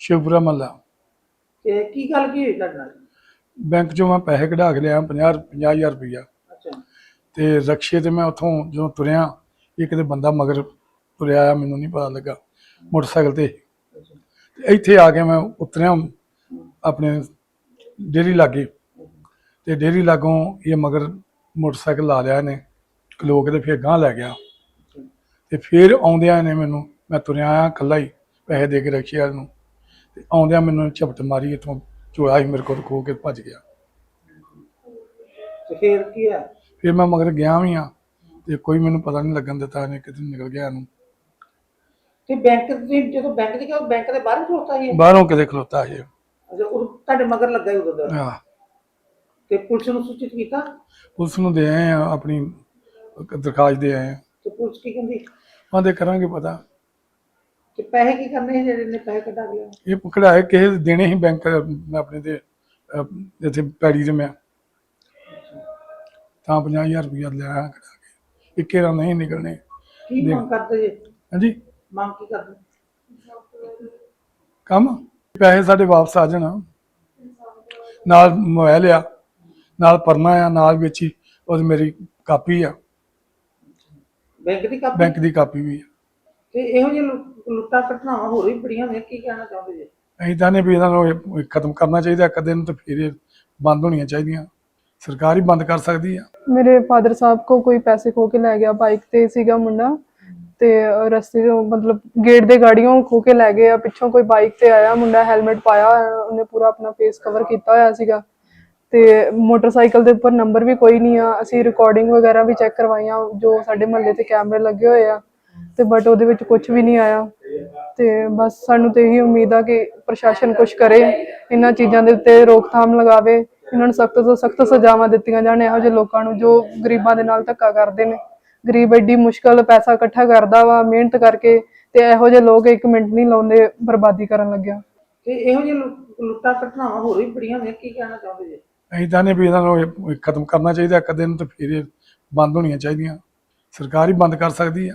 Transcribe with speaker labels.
Speaker 1: ਸ਼ਿਵਪੁਰਾ ਮਹੱਲਾ।
Speaker 2: ਤੇ ਕੀ ਗੱਲ ਕੀ ਹੋਈ ਤੁਹਾਡੇ ਨਾਲ?
Speaker 1: ਬੈਂਕ ਚੋਂ ਮੈਂ ਪੈਸੇ ਕਢਾ ਕੇ ਲਿਆ 50 50000 ਰੁਪਈਆ।
Speaker 2: ਅੱਛਾ।
Speaker 1: ਤੇ ਰਕਸ਼ੇ ਤੇ ਮੈਂ ਉੱਥੋਂ ਜਦੋਂ ਤੁਰਿਆ ਇੱਕ ਤੇ ਬੰਦਾ ਮਗਰ ਤੁਰਿਆ ਆਇਆ ਮੈਨੂੰ ਨਹੀਂ ਪਤਾ ਲੱਗਾ। ਮੋਟਰਸਾਈਕਲ ਤੇ। ਤੇ ਇੱਥੇ ਆ ਕੇ ਮੈਂ ਉਤਰਿਆ ਆਪਣੇ ਡੇਰੀ ਲਾਗੇ। ਤੇ ਡੇਰੀ ਲਾਗੋਂ ਇਹ ਮਗਰ ਮੋਟਰਸਾਈਕਲ ਲਾ ਲਿਆ ਇਹਨੇ ਖਲੋ ਕੇ ਤੇ ਫਿਰ ਗਾਂਹ ਲੈ ਗਿਆ। ਤੇ ਫਿਰ ਆਉਂਦਿਆਂ ਇਹਨੇ ਮੈਨੂੰ ਮੈਂ ਤੁਰਿਆ ਆਇਆ ਇਕੱਲਾ ਹੀ ਪੈਸੇ ਦੇ ਕੇ ਰਕਸ਼ੇ ਵਾਲੇ ਨੂੰ। ਤੇ ਆਉਂਦਿਆਂ ਮੈਨੂੰ ਝਪਟ ਮਾਰੀ ਇੱਥੋਂ ਚੋਲਾ ਹੀ ਮੇਰੇ ਕੋਲ ਖੋ ਕੇ ਭੱਜ ਗਿਆ।
Speaker 2: ਤੇ ਫੇਰ ਕੀ ਹੈ
Speaker 1: ਫਿਰ ਮੈਂ ਮਗਰ ਗਿਆ ਵੀ ਆ ਤੇ ਕੋਈ ਮੈਨੂੰ ਪਤਾ ਨਹੀਂ ਲੱਗਣ ਦਿੱਤਾ ਇਹਨੇ ਕਿਤੇ ਨਿਕਲ ਗਿਆ ਇਹਨੂੰ।
Speaker 2: ਤੇ ਬੈਂਕ ਦੇ ਜਦੋਂ ਬੈਂਕ ਦੇ ਕਿਉਂ ਬੈਂਕ ਦੇ ਬਾਹਰ ਖਲੋਤਾ ਸੀ ਇਹ?
Speaker 1: ਬਾਹਰੋਂ ਕਿਤੇ ਖਲੋਤਾ ਇਹ।
Speaker 2: ਅੱਛਾ ਉਹ ਤੁਹਾਡੇ ਮਗਰ ਲੱਗਾ ਹੀ ਉਦੋਂ ਦਾ?
Speaker 1: ਆਹ,
Speaker 2: ਤੇ ਪੁਲਿਸ ਨੂੰ ਸੂਚਿਤ ਕੀਤਾ?
Speaker 1: ਪੁਲਿਸ ਨੂੰ ਦੇ ਆਏ ਆ ਆਪਣੀ ਦਰਖਾਸਤ ਦੇ ਆਏ ਆ।
Speaker 2: ਤੇ ਪੁਲਿਸ ਕੀ ਕਹਿੰਦੀ?
Speaker 1: ਆਂਦੇ ਕਰਾਂਗੇ ਪਤਾ।
Speaker 2: ਤੇ ਪੈਸੇ ਕੀ ਕਰਨੇ ਸੀ ਜਿਹੜੇ ਨੇ ਪੈਸੇ ਕੱਢਾ ਲਿਆ
Speaker 1: ਇਹ ਪਕੜਾਏ ਕਿਸੇ ਦੇ ਦੇਣੇ ਹੀ ਬੈਂਕ ਆਪਣੇ ਤੇ ਅਹ, ਇੱਥੇ ਪੈੜੀ ਤੇ ਮੈਂ। ਤਾਂ 50000 ਰੁਪਇਆ ਲਿਆ ਕਢਾ ਕੇ। ਇੱਕੇ ਰਾਂ ਨਹੀਂ ਨਿਕਲਣੇ।
Speaker 2: ਕੀ। ਮੰਗ ਕਰਦੇ ਜੇ?
Speaker 1: ਹਾਂਜੀ?
Speaker 2: ਮੰਗ ਕੀ ਕਰਦੇ?
Speaker 1: ਕੰਮ? ਪੈਸੇ ਸਾਡੇ ਵਾਪਸ ਆ ਜਾਣ। ਨਾਲ ਮੋਬਾਈਲ ਆ ਨਾਲ ਪਰਨਾ ਆ ਨਾਲ ਵਿੱਚ ਹੀ ਉਹ ਮੇਰੀ ਕਾਪੀ ਆ।
Speaker 2: ਬੈਂਕ ਦੀ ਕਾਪੀ?
Speaker 1: ਬੈਂਕ ਦੀ ਕਾਪੀ ਵੀ ਆ।
Speaker 2: ਤੇ ਇਹੋ ਜਿਹੇ ਲੁੱਟਾਂ ਘਟਨਾਵਾਂ ਹੋਰ ਵੀ ਬੜੀਆਂ ਨੇ ਕੀ ਕਹਿਣਾ ਚਾਹੁੰਦੇ ਜੇ?
Speaker 1: ਅਸੀਂ ਤਾਂ ਨੇ ਵੀ ਇਹਨਾਂ ਨੂੰ ਇਹ ਖਤਮ ਕਰਨਾ ਚਾਹੀਦਾ ਇੱਕ ਦਿਨ ਤੇ ਫਿਰ ਇਹ ਬੰਦ ਹੋਣੀਆਂ ਚਾਹੀਦੀਆਂ। ਸਰਕਾਰ ਹੀ ਬੰਦ ਕਰ ਸਕਦੀ ਆ।
Speaker 3: ਮੇਰੇ ਫਾਦਰ ਸਾਹਿਬ ਕੋ ਕੋਈ ਪੈਸੇ ਖੋ ਕੇ ਲੈ ਗਿਆ ਬਾਈਕ ਤੇ ਸੀਗਾ ਮੁੰਡਾ ਤੇ ਅਹ, ਰਸਤੇ ਤੋਂ ਮਤਲਬ ਗੇਟ ਦੇ ਗਾੜੀਆਂ ਖੋ ਕੇ ਲੈ ਗਏ ਆ ਪਿੱਛੋਂ ਕੋਈ ਬਾਈਕ ਤੇ ਆਇਆ ਮੁੰਡਾ ਹੈਲਮਟ ਪਾਇਆ ਹੋਇਆ, ਉਹਨੇ ਪੂਰਾ ਆਪਣਾ ਫੇਸ ਕਵਰ ਕੀਤਾ ਹੋਇਆ ਸੀਗਾ ਤੇ ਮੋਟਰਸਾਈਕਲ ਦੇ ਉੱਪਰ ਨੰਬਰ ਵੀ ਕੋਈ ਨਹੀਂ ਆ ਅਸੀਂ ਰਿਕਾਰਡਿੰਗ ਵਗੈਰਾ ਵੀ ਚੈੱਕ ਕਰਵਾਈਆਂ ਜੋ ਸਾਡੇ ਮਹੱਲੇ ਤੇ ਕੈਮਰੇ ਲੱਗੇ ਹੋਏ ਆ। ਤੇ ਬਟ ਉਹਦੇ ਵਿੱਚ ਕੁਝ ਵੀ ਨਹੀਂ ਆਇਆ। ਤੇ ਬਸ ਸਾਨੂੰ ਤੇ ਇਹੀ ਉਮੀਦ ਆ ਕਿ ਪ੍ਰਸ਼ਾਸਨ ਕੁਝ ਕਰੇ ਇਹਨਾਂ ਚੀਜ਼ਾਂ ਦੇ ਉੱਤੇ ਰੋਕਥਾਮ ਲਗਾਵੇ ਇਹਨਾਂ ਨੂੰ ਸਖਤ ਤੋਂ ਸਖਤ ਸਜ਼ਾਵਾਂ ਦਿੱਤੀਆਂ ਜਾਣ। ਇਹੋ ਜਿਹੇ ਲੋਕਾਂ ਨੂੰ ਜੋ ਗਰੀਬਾਂ ਦੇ ਨਾਲ ਧੱਕਾ ਕਰਦੇ ਨੇ। ਗਰੀਬ ਐਡੀ ਮੁਸ਼ਕਲ ਪੈਸਾ ਇਕੱਠਾ ਕਰਦਾ ਵਾ ਮਿਹਨਤ ਕਰਕੇ ਤੇ ਇਹੋ ਜਿਹੇ ਲੋਕ ਇੱਕ ਮਿੰਟ ਨਹੀਂ ਲਾਉਂਦੇ ਬਰਬਾਦੀ ਕਰਨ ਲੱਗਿਆ।
Speaker 2: ਤੇ ਇਹੋ ਜਿਹੇ ਲੁੱਟਾਂ ਘਟਨਾਵਾਂ ਹੋਰ ਵੀ ਬੜੀਆਂ ਨੇ ਕੀ ਕਹਿਣਾ ਚਾਹੁੰਦੇ ਜੇ?
Speaker 1: ਅਸੀਂ ਤਾਂ ਨੇ ਵੀ ਇਹਨਾਂ ਨੂੰ ਇਹ ਖਤਮ ਕਰਨਾ ਚਾਹੀਦਾ ਇੱਕ ਦਿਨ ਤੇ ਫਿਰ ਇਹ ਬੰਦ ਹੋਣੀਆਂ ਚਾਹੀਦੀਆਂ। ਸਰਕਾਰ ਹੀ ਬੰਦ ਕਰ ਸਕਦੀ ਆ।